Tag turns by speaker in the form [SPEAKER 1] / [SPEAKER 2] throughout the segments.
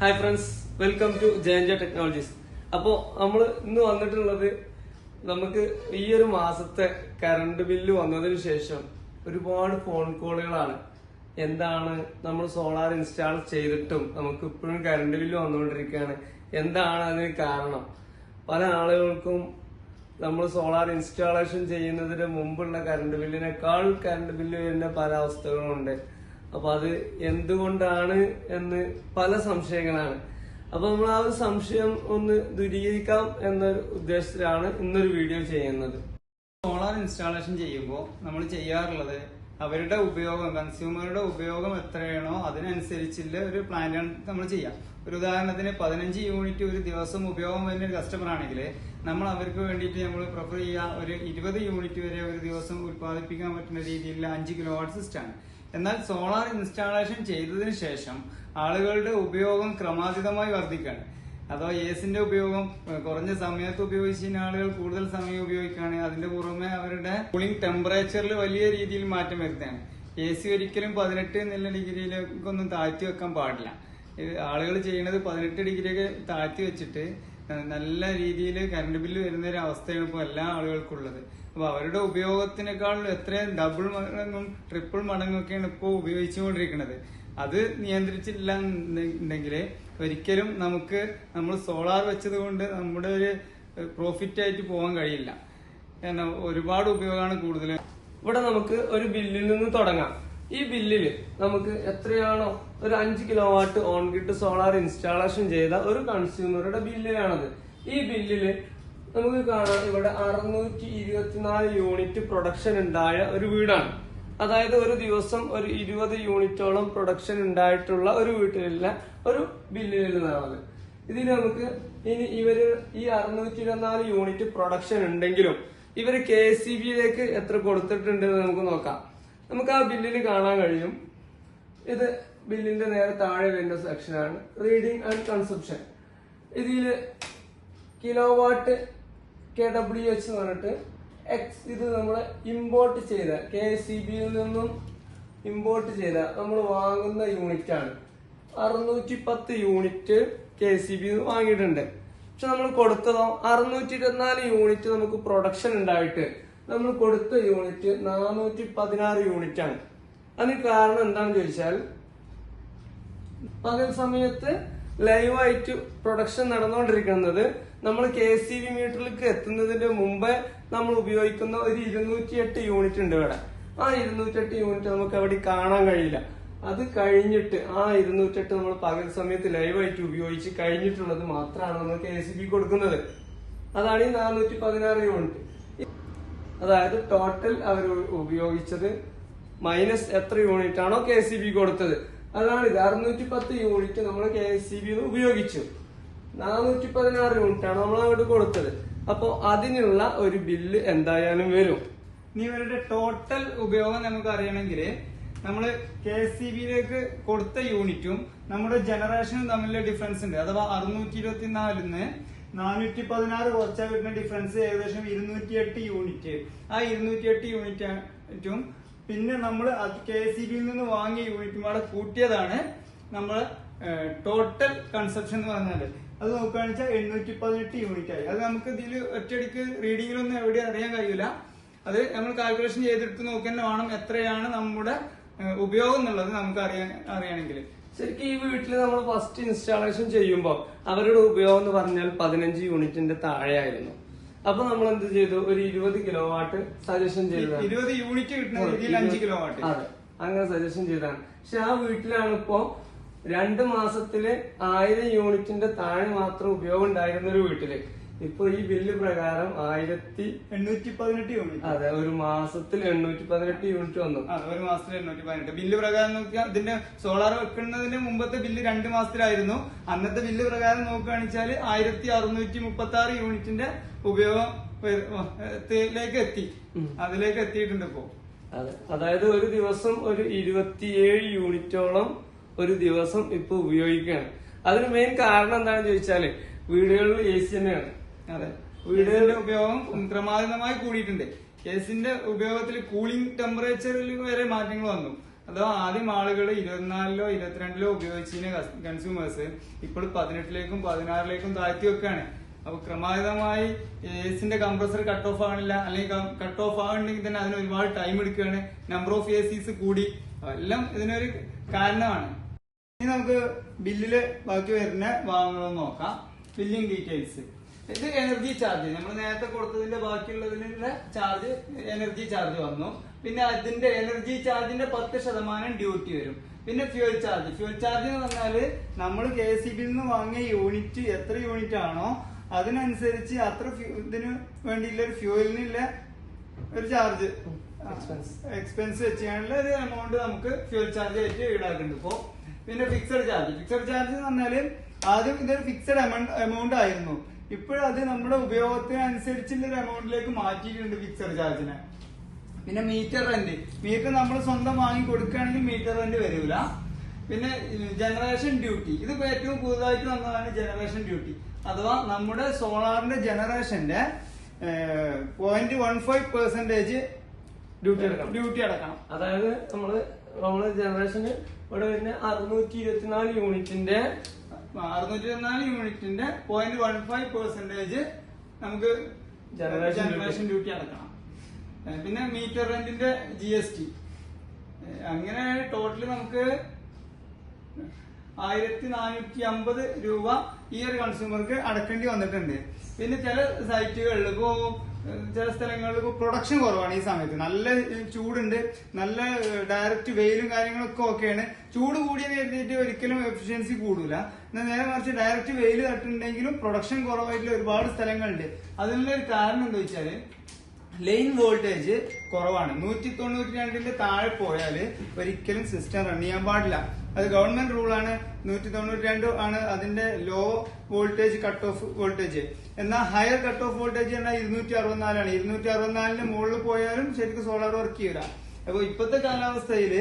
[SPEAKER 1] Hi friends welcome to ജയൻജ technologies അപ്പോൾ നമ്മൾ ഇന്ന് വന്നിട്ടുള്ളത് നമുക്ക് ഈ ഒരു മാസത്തെ കറണ്ട് ബില്ല് വന്നതിന് ശേഷം ഒരുപാട് ഫോൺ കോളുകളാണ് എന്താണ് നമ്മൾ സോളാർ ഇൻസ്റ്റാൾ ചെയ്തിട്ടും നമുക്ക് ഇപ്പോഴും കറണ്ട് ബില്ല് വന്നുകൊണ്ടിരിക്കുകയാണ്. എന്താണ് അതിന് കാരണം? പല ആളുകൾക്കും നമ്മൾ സോളാർ ഇൻസ്റ്റാളേഷൻ ചെയ്യുന്നതിന് മുമ്പുള്ള കറണ്ട് ബില്ലിനേക്കാൾ കറണ്ട് ബില്ല് വരുന്ന പല അവസ്ഥകളുണ്ട്. അപ്പൊ അത് എന്തുകൊണ്ടാണ് എന്ന് പല സംശയങ്ങളാണ്. അപ്പൊ നമ്മൾ ആ ഒരു സംശയം ഒന്ന് ദൂരീകരിക്കാം എന്ന ഉദ്ദേശത്തിലാണ് ഇന്നൊരു വീഡിയോ ചെയ്യുന്നത്.
[SPEAKER 2] സോളാർ ഇൻസ്റ്റാളേഷൻ ചെയ്യുമ്പോൾ നമ്മൾ ചെയ്യാറുള്ളത് അവരുടെ ഉപയോഗം കൺസ്യൂമറുടെ ഉപയോഗം എത്രയാണോ അതിനനുസരിച്ചുള്ള ഒരു പ്ലാനാണ് നമ്മൾ ചെയ്യാം. ഒരു ഉദാഹരണത്തിന് പതിനഞ്ച് യൂണിറ്റ് ഒരു ദിവസം ഉപയോഗം വരുന്ന ഒരു കസ്റ്റമർ ആണെങ്കിൽ നമ്മൾ അവർക്ക് വേണ്ടിയിട്ട് നമ്മൾ പ്രിഫർ ചെയ്യുക ഒരു ഇരുപത് യൂണിറ്റ് വരെ ഒരു ദിവസം ഉത്പാദിപ്പിക്കാൻ പറ്റുന്ന രീതിയിലുള്ള അഞ്ച് കിലോ വാട്ട് സിസ്റ്റമാണ് എന്നാൽ സോളാർ ഇൻസ്റ്റാളേഷൻ ചെയ്തതിന് ശേഷം ആളുകളുടെ ഉപയോഗം ക്രമാതീതമായി വർദ്ധിക്കുകയാണ്. അഥവാ ഏസിന്റെ ഉപയോഗം കുറഞ്ഞ സമയത്ത് ഉപയോഗിച്ച ആളുകൾ കൂടുതൽ സമയം ഉപയോഗിക്കുകയാണ് അതിന്റെ പുറമെ അവരുടെ കൂളിംഗ് ടെമ്പറേച്ചറിൽ വലിയ രീതിയിൽ മാറ്റം വരുത്തുകയാണ്. എ സി ഒരിക്കലും പതിനെട്ട് എന്നുള്ള ഡിഗ്രിയിലേക്കൊന്നും താഴ്ത്തി വെക്കാൻ പാടില്ല. ആളുകൾ ചെയ്യുന്നത് പതിനെട്ട് ഡിഗ്രിയൊക്കെ താഴ്ത്തി വെച്ചിട്ട് നല്ല രീതിയിൽ കറണ്ട് ബില്ല് വരുന്ന ഒരു അവസ്ഥയാണ് ഇപ്പോൾ എല്ലാ ആളുകൾക്കും ഉള്ളത് അപ്പോൾ അവരുടെ ഉപയോഗത്തിനേക്കാളും എത്രയും ഡബിൾ മടങ്ങും ട്രിപ്പിൾ മടങ്ങും ഒക്കെയാണ് ഇപ്പോൾ ഉപയോഗിച്ചുകൊണ്ടിരിക്കുന്നത്. അത് നിയന്ത്രിച്ചില്ല ഒരിക്കലും നമുക്ക് നമ്മൾ സോളാർ വെച്ചത് കൊണ്ട് നമ്മുടെ ഒരു പ്രോഫിറ്റ് ആയിട്ട് പോകാൻ കഴിയില്ല. കാരണം ഒരുപാട് ഉപയോഗമാണ് കൂടുതൽ
[SPEAKER 1] ഇവിടെ നമുക്ക് ഒരു ബില്ലിൽ നിന്ന് തുടങ്ങാം. ഈ ബില്ലിൽ നമുക്ക് എത്രയാണോ ഒരു അഞ്ച് kilo watt on grid solar installation ചെയ്ത ഒരു കൺസ്യൂമറുടെ ബില്ലിലാണത്. ഈ ബില്ലിൽ നമുക്ക് കാണാം ഇവിടെ അറുന്നൂറ്റി യൂണിറ്റ് പ്രൊഡക്ഷൻ ഉണ്ടായ ഒരു വീടാണ്. അതായത് ഒരു ദിവസം ഒരു ഇരുപത് യൂണിറ്റോളം പ്രൊഡക്ഷൻ ഉണ്ടായിട്ടുള്ള ഒരു വീട്ടിലുള്ള ഒരു ബില്ലിൽ നിന്നാണത് ഇതിൽ നമുക്ക് ഇനി ഇവർ ഈ അറുന്നൂറ്റി ഇരുപത്തിനാല് യൂണിറ്റ് പ്രൊഡക്ഷൻ ഉണ്ടെങ്കിലും ഇവർ കെ സി ബിയിലേക്ക് എത്ര കൊടുത്തിട്ടുണ്ട് എന്ന് നമുക്ക് നോക്കാം. നമുക്ക് ആ ബില്ലിൽ കാണാൻ കഴിയും. ഇത് ബില്ലിന്റെ നേരെ താഴെ വരുന്ന സെക്ഷനാണ് റീഡിംഗ് ആൻഡ് കൺസപ്ഷൻ ഇതിൽ kilo watt K W H എന്ന് പറഞ്ഞിട്ട് എക്സ് ഇത് നമ്മൾ ഇമ്പോർട്ട് ചെയ്ത കെ സി ബിയിൽ നിന്നും ഇമ്പോർട്ട് ചെയ്ത നമ്മൾ വാങ്ങുന്ന യൂണിറ്റ് ആണ്. അറുന്നൂറ്റി പത്ത് യൂണിറ്റ് കെ സി ബി വാങ്ങിയിട്ടുണ്ട്. പക്ഷെ നമ്മൾ കൊടുത്തതോ അറുന്നൂറ്റി ഇരുപത്തിനാല് യൂണിറ്റ് നമുക്ക് പ്രൊഡക്ഷൻ ഉണ്ടായിട്ട് നമ്മൾ കൊടുത്ത യൂണിറ്റ് നാനൂറ്റി പതിനാറ് യൂണിറ്റ് ആണ്. അതിന് കാരണം എന്താണെന്ന് ചോദിച്ചാൽ പകൽ സമയത്ത് ലൈവായിട്ട് പ്രൊഡക്ഷൻ നടന്നുകൊണ്ടിരിക്കുന്നത് നമ്മൾ കെ സി ബി മീറ്ററിലേക്ക് എത്തുന്നതിന് മുമ്പേ നമ്മൾ ഉപയോഗിക്കുന്ന ഒരു ഇരുന്നൂറ്റി എട്ട് യൂണിറ്റ് ഉണ്ട് ഇവിടെ. ആ ഇരുന്നൂറ്റി എട്ട് യൂണിറ്റ് നമുക്ക് അവിടെ കാണാൻ കഴിയില്ല. അത് കഴിഞ്ഞിട്ട് ആ ഇരുന്നൂറ്റെട്ട് നമ്മൾ പകൽ സമയത്ത് ലൈവായിട്ട് ഉപയോഗിച്ച് കഴിഞ്ഞിട്ടുള്ളത് മാത്രമാണ് നമ്മൾ കെ സി ബി കൊടുക്കുന്നത്. അതാണ് ഈ നാനൂറ്റി പതിനാറ് യൂണിറ്റ്. അതായത് ടോട്ടൽ അവർ ഉപയോഗിച്ചത് മൈനസ് എത്ര യൂണിറ്റ് ആണോ കെ സി ബി കൊടുത്തത്. അതാണ് ഇത്. അറുന്നൂറ്റി പത്ത് യൂണിറ്റ് നമ്മൾ കെ സി ബി ഉപയോഗിച്ചു. നാനൂറ്റി പതിനാറ് യൂണിറ്റ് ആണ് നമ്മൾ അങ്ങോട്ട് കൊടുത്തത്. അപ്പോൾ അതിനുള്ള ഒരു ബില്ല് എന്തായാലും വരും.
[SPEAKER 2] ഇനി ഇവരുടെ ടോട്ടൽ ഉപയോഗം നമുക്ക് അറിയണമെങ്കിൽ നമ്മൾ കെ എസ് സി ബിയിലേക്ക് കൊടുത്ത യൂണിറ്റും നമ്മുടെ ജനറേഷനും തമ്മിലുള്ള ഡിഫറൻസ് ഉണ്ട്. അഥവാ അറുന്നൂറ്റി ഇരുപത്തി നാലിന്ന് നാനൂറ്റി പതിനാറ് കുറച്ചാൽ വരുന്ന ഡിഫറൻസ് ഏകദേശം ഇരുന്നൂറ്റി എട്ട് യൂണിറ്റ് ആ ഇരുന്നൂറ്റി എട്ട് യൂണിറ്റും പിന്നെ നമ്മൾ കെ സി ബിയിൽ നിന്ന് വാങ്ങിയ യൂണിറ്റും കൂടെ കൂട്ടിയതാണ് നമ്മൾ ടോട്ടൽ കൺസപ്ഷൻ എന്ന് പറഞ്ഞാൽ അത് നോക്കുകയാണെന്ന് വെച്ചാൽ എണ്ണൂറ്റി പതിനെട്ട് യൂണിറ്റ് ആയി. അത് നമുക്ക് ഇതിൽ ഒറ്റയടിക്ക് റീഡിങ്ങിലൊന്നും എവിടെ അറിയാൻ കഴിയില്ല അത് നമ്മൾ കാൽക്കുലേഷൻ ചെയ്തെടുത്ത് നോക്കി വേണം എത്രയാണ് നമ്മുടെ ഉപയോഗം എന്നുള്ളത് നമുക്ക് അറിയാൻ അറിയണമെങ്കിൽ.
[SPEAKER 1] ശരിക്കും ഈ വീട്ടിൽ നമ്മൾ ഫസ്റ്റ് ഇൻസ്റ്റാളേഷൻ ചെയ്യുമ്പോൾ അവരുടെ ഉപയോഗം എന്ന് പറഞ്ഞാൽ പതിനഞ്ച് യൂണിറ്റിന്റെ താഴെയായിരുന്നു. അപ്പൊ നമ്മൾ എന്ത് ചെയ്തു? ഒരു ഇരുപത് കിലോ വാട്ട് സജഷൻ ചെയ്തു
[SPEAKER 2] ഇരുപത് യൂണിറ്റ് കിട്ടുന്ന രീതിയിൽ അഞ്ച് കിലോ വാട്ട്
[SPEAKER 1] അതെ. അങ്ങനെ സജഷൻ ചെയ്താണ് പക്ഷെ ആ വീട്ടിലാണ് ഇപ്പോ രണ്ട് മാസത്തിൽ ആയിരം യൂണിറ്റിന്റെ താഴെ മാത്രം ഉപയോഗം ഉണ്ടായിരുന്ന ഒരു വീട്ടിൽ. ഇപ്പൊ ഈ ബില്ല് പ്രകാരം ആയിരത്തി
[SPEAKER 2] എണ്ണൂറ്റി പതിനെട്ട് യൂണിറ്റ്.
[SPEAKER 1] അതെ ഒരു മാസത്തിൽ എണ്ണൂറ്റി പതിനെട്ട് യൂണിറ്റ് വന്നു.
[SPEAKER 2] ഒരു മാസത്തിൽ എണ്ണൂറ്റി പതിനെട്ട് ബില്ല് പ്രകാരം നോക്കിയാൽ അതിന്റെ സോളാർ വെക്കുന്നതിന് മുമ്പത്തെ ബില്ല് രണ്ട് മാസത്തിലായിരുന്നു. അന്നത്തെ ബില്ല് പ്രകാരം നോക്കുകയാണെന്ന് വെച്ചാൽ ആയിരത്തി അറുന്നൂറ്റി മുപ്പത്തി ആറ് യൂണിറ്റിന്റെ ഉപയോഗം ത്തിലേക്ക് എത്തി. അതിലേക്ക് എത്തിയിട്ടുണ്ട് ഇപ്പോ.
[SPEAKER 1] അതെ അതായത് ഒരു ദിവസം ഒരു ഇരുപത്തിയേഴ് യൂണിറ്റോളം ഒരു ദിവസം ഇപ്പൊ ഉപയോഗിക്കുകയാണ്. അതിന് മെയിൻ കാരണം എന്താണെന്ന് ചോദിച്ചാൽ വീടുകളിൽ എ സി തന്നെയാണ്.
[SPEAKER 2] അതെ. വീടുകളുടെ ഉപയോഗം ക്രമാതീതമായി കൂടിയിട്ടുണ്ട്. എ സിന്റെ ഉപയോഗത്തിൽ കൂളിംഗ് ടെമ്പറേച്ചറിൽ വരെ മാറ്റങ്ങൾ വന്നു. അഥവാ ആദ്യം ആളുകൾ ഇരുപത്തിനാലിലോ ഇരുപത്തിരണ്ടിലോ ഉപയോഗിച്ചിരുന്ന കൺസ്യൂമേഴ്സ് ഇപ്പോൾ പതിനെട്ടിലേക്കും പതിനാറിലേക്കും താഴ്ത്തി വെക്കുകയാണ്. അപ്പൊ ക്രമാതീതമായി എസിന്റെ കംപ്രസർ കട്ട് ഓഫ് ആകണില്ല അല്ലെങ്കിൽ കട്ട് ഓഫ് ആകണമെങ്കിൽ തന്നെ അതിന് ഒരുപാട് ടൈം എടുക്കുകയാണ്. നമ്പർ ഓഫ് എ സീസ് കൂടി. എല്ലാം ഇതിനൊരു കാരണമാണ്. ഇനി നമുക്ക് ബില്ലിൽ ബാക്കി വരുന്ന ഭാഗങ്ങൾ നോക്കാം. ബില്ലിംഗ് ഡീറ്റെയിൽസ് ഇത് എനർജി ചാർജ് നമ്മൾ നേരത്തെ കൊടുത്തതിന്റെ ബാക്കിയുള്ളതിന്റെ ചാർജ് എനർജി ചാർജ് വന്നു. പിന്നെ അതിന്റെ എനർജി ചാർജിന്റെ പത്ത് ശതമാനം ഡ്യൂട്ടി വരും. പിന്നെ ഫ്യൂൽ ചാർജ് ഫ്യൂൽ ചാർജ് എന്ന് പറഞ്ഞാൽ നമ്മൾ കെ സി ബിയിൽ നിന്ന് വാങ്ങിയ യൂണിറ്റ് എത്ര യൂണിറ്റ് ആണോ അതിനനുസരിച്ച് അത്ര ഇതിന് വേണ്ടിയുള്ള ഒരു ഫ്യൂവലിനുള്ള ഒരു ചാർജ് എക്സ്പെൻസ് ചെയ്യാനുള്ള ഒരു എമൗണ്ട് നമുക്ക് ഫ്യൂൽ ചാർജ് ആയിട്ട് ഈടാക്കുന്നുണ്ട്. ഇപ്പോ പിന്നെ ഫിക്സഡ് ചാർജ് ഫിക്സഡ് ചാർജ് എന്ന് പറഞ്ഞാൽ ആദ്യം ഇതൊരു ഫിക്സഡ് എമൗണ്ട് എമൗണ്ട് ആയിരുന്നു. ഇപ്പോഴത് നമ്മുടെ ഉപയോഗത്തിനനുസരിച്ചുള്ള ഒരു എമൗണ്ടിലേക്ക് മാറ്റിയിട്ടുണ്ട് ഫിക്സഡ് ചാർജിനെ പിന്നെ മീറ്റർ റെന്റ് മീറ്റർ നമ്മൾ സ്വന്തം വാങ്ങി കൊടുക്കുകയാണെങ്കിൽ മീറ്റർ റെന്റ് വരില്ല പിന്നെ ജനറേഷൻ ഡ്യൂട്ടി ഇത് ഏറ്റവും പുതുതായിട്ട് വന്നതാണ് ജനറേഷൻ ഡ്യൂട്ടി അഥവാ നമ്മുടെ സോളാറിന്റെ ജനറേഷന്റെ point one five percentage
[SPEAKER 1] duty അടക്കണം.
[SPEAKER 2] ഡ്യൂട്ടി അടക്കണം.
[SPEAKER 1] അതായത് നമ്മൾ നമ്മൾ ജനറേഷന് ഇവിടെ വരുന്ന അറുന്നൂറ്റി ഇരുപത്തിനാല് യൂണിറ്റിന്റെ
[SPEAKER 2] അറുന്നൂറ്റി ഇരുപത്തിനാല് യൂണിറ്റിന്റെ പോയിന്റ് വൺ ഫൈവ് പെർസെന്റേജ് നമുക്ക് ജനറേഷൻ ഡ്യൂട്ടി അടക്കണം. പിന്നെ മീറ്റർ റെന്റിന്റെ ജി എസ് ടി അങ്ങനെ ടോട്ടൽ നമുക്ക് ആയിരത്തി നാനൂറ്റി അമ്പത് രൂപ ഈ ഒരു കൺസ്യൂമർക്ക് അടക്കേണ്ടി വന്നിട്ടുണ്ട്. പിന്നെ ചില സൈറ്റുകളിൽ ഇപ്പോ ചില സ്ഥലങ്ങളിൽ പ്രൊഡക്ഷൻ കുറവാണ് ഈ സമയത്ത്. നല്ല ചൂടുണ്ട്. നല്ല ഡയറക്റ്റ് വെയിലും കാര്യങ്ങളൊക്കെ ഓക്കെയാണ്. ചൂട് കൂടിയ കരുതിയിട്ട് ഒരിക്കലും എഫിഷ്യൻസി കൂടൂല. എന്നാൽ നേരെ മറിച്ച് ഡയറക്റ്റ് വെയിൽ തട്ടുണ്ടെങ്കിലും പ്രൊഡക്ഷൻ കുറവായിട്ടുള്ള ഒരുപാട് സ്ഥലങ്ങളുണ്ട്. അതിനുള്ള ഒരു കാരണം എന്താ വെച്ചാൽ ലൈൻ വോൾട്ടേജ് കുറവാണ്. നൂറ്റി തൊണ്ണൂറ്റി രണ്ടിന്റെ താഴെ പോയാൽ ഒരിക്കലും സിസ്റ്റം റൺ ചെയ്യാൻ പാടില്ല. അത് ഗവൺമെന്റ് റൂളാണ് നൂറ്റി തൊണ്ണൂറ്റി രണ്ട് ആണ് അതിന്റെ low voltage cut off voltage എന്നാൽ ഹയർ കട്ട് ഓഫ് വോൾട്ടേജ് എന്നാൽ ഇരുന്നൂറ്റി അറുപത്തിനാലാണ് ഇരുന്നൂറ്റി അറുപത്തിനാലിന് മുകളിൽ പോയാലും ശരിക്കും സോളാർ വർക്ക് ചെയ്യില്ല അപ്പോൾ ഇപ്പോഴത്തെ കാലാവസ്ഥയിൽ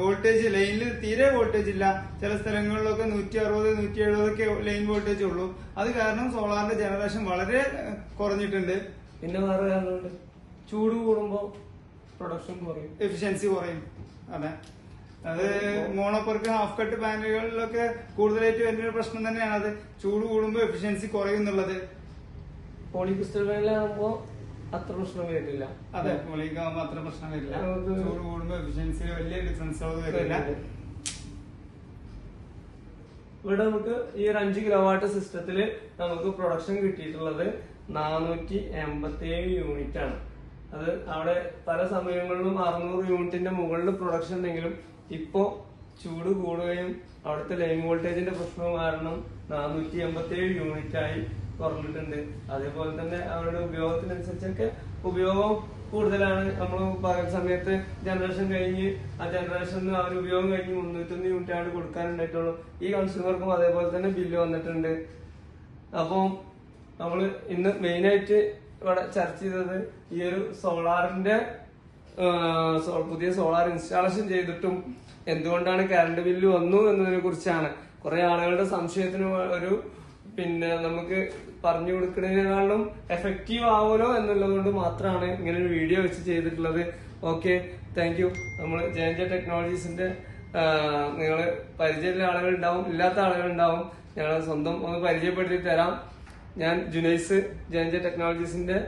[SPEAKER 2] വോൾട്ടേജ് ലൈനിൽ തീരെ വോൾട്ടേജ് ഇല്ല. ചില സ്ഥലങ്ങളിലൊക്കെ നൂറ്റി അറുപത് നൂറ്റി എഴുപതൊക്കെ ലൈൻ വോൾട്ടേജ് ഉള്ളൂ. അത് കാരണം സോളാറിന്റെ ജനറേഷൻ വളരെ കുറഞ്ഞിട്ടുണ്ട്.
[SPEAKER 1] പിന്നെ വേറെ കാരണമുണ്ട്. ചൂട് കൂടുമ്പോൾ പ്രൊഡക്ഷൻ കുറയും.
[SPEAKER 2] എഫിഷ്യൻസി കുറയും. അതെ. അത് മോണോപ്പർക്ക് ഹാഫ് കട്ട് പാനലുകളിലൊക്കെ കൂടുതലായിട്ട് വരുന്ന ഒരു പ്രശ്നം തന്നെയാണ്. അത് ചൂട് കൂടുമ്പോൾ എഫിഷ്യൻസി
[SPEAKER 1] കുറയുന്നുള്ളത്. പോളിക്രിസ്റ്റലുകളിലാകുമ്പോ അത്ര പ്രശ്നം വരില്ല.
[SPEAKER 2] അതെ പോളിക്കാകുമ്പോ അത്ര പ്രശ്നം വരില്ല. ചൂട് കൂടുമ്പോ എഫിഷ്യൻസി വലിയ ഡിഫറൻസ് വരില്ല.
[SPEAKER 1] ഇവിടെ നമുക്ക് ഈ ഒരു അഞ്ച് കിലോ വാട്ട് സിസ്റ്റത്തിൽ നമുക്ക് പ്രൊഡക്ഷൻ കിട്ടിയിട്ടുള്ളത് നാനൂറ്റി എൺപത്തി ഏഴ് യൂണിറ്റ് ആണ്. അത് അവിടെ പല സമയങ്ങളിലും അറുന്നൂറ് യൂണിറ്റിന്റെ മുകളിൽ പ്രൊഡക്ഷൻ ഉണ്ടെങ്കിലും ഇപ്പോ ചൂട് കൂടുകയും അവിടുത്തെ ലൈൻ വോൾട്ടേജിന്റെ പ്രശ്നം കാരണം നാനൂറ്റി എൺപത്തി ഏഴ് യൂണിറ്റ് ആയി കുറഞ്ഞിട്ടുണ്ട്. അതേപോലെ തന്നെ അവരുടെ ഉപയോഗത്തിനനുസരിച്ചൊക്കെ ഉപയോഗം കൂടുതലാണ്. നമ്മൾ പകൽ സമയത്ത് ജനറേഷൻ കഴിഞ്ഞ് ആ ജനറേഷന് അവർ ഉപയോഗം കഴിഞ്ഞ് മുന്നൂറ്റൊന്ന് യൂണിറ്റ് ആണ് കൊടുക്കാനുണ്ടായിട്ടുള്ളൂ. ഈ കൺസ്യൂമർക്കും അതേപോലെ തന്നെ ബില്ല് വന്നിട്ടുണ്ട്. അപ്പം നമ്മൾ ഇന്ന് മെയിനായിട്ട് ഇവിടെ ചർച്ച ചെയ്തത് ഈ ഒരു സോളാറിന്റെ പുതിയ സോളാർ ഇൻസ്റ്റാളേഷൻ ചെയ്തിട്ടും എന്തുകൊണ്ടാണ് കറണ്ട് ബില്ല് വന്നു എന്നതിനെ കുറിച്ചാണ്. കുറെ ആളുകളുടെ സംശയത്തിന് ഒരു പിന്നെ നമുക്ക് പറഞ്ഞു കൊടുക്കുന്നതിനേക്കാളും എഫക്റ്റീവ് ആവുമല്ലോ എന്നുള്ളത് കൊണ്ട് മാത്രമാണ് ഇങ്ങനെ ഒരു വീഡിയോ വെച്ച് ചെയ്തിട്ടുള്ളത്. ഓക്കെ താങ്ക് യു നമ്മൾ ജയൻജ ടെക്നോളജീസിന്റെ നിങ്ങൾ പരിചയമുള്ള ആളുകൾ ഉണ്ടാവും ഇല്ലാത്ത ആളുകൾ ഉണ്ടാവും ഞങ്ങൾ സ്വന്തം ഒന്ന് പരിചയപ്പെടുത്തി തരാം. ഞാൻ ജുനൈസ് ജയൻജ ടെക്നോളജീസിന്റെ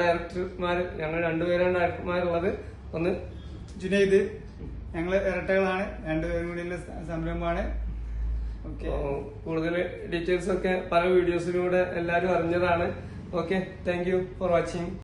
[SPEAKER 1] ഡയറക്ടർമാർ ഞങ്ങൾ രണ്ടുപേരാണ് ഡയറക്ടർമാരുള്ളത് ഒന്ന്
[SPEAKER 2] ജുനൈദ് ഞങ്ങൾ ഇരട്ടകളാണ്. രണ്ടുപേരും കൂടിയുള്ള സംരംഭമാണ്. ഓക്കെ.
[SPEAKER 1] കൂടുതൽ ഡീറ്റെയിൽസ് ഒക്കെ പല വീഡിയോസിലൂടെ എല്ലാവരും അറിഞ്ഞതാണ്. Okay thank for watching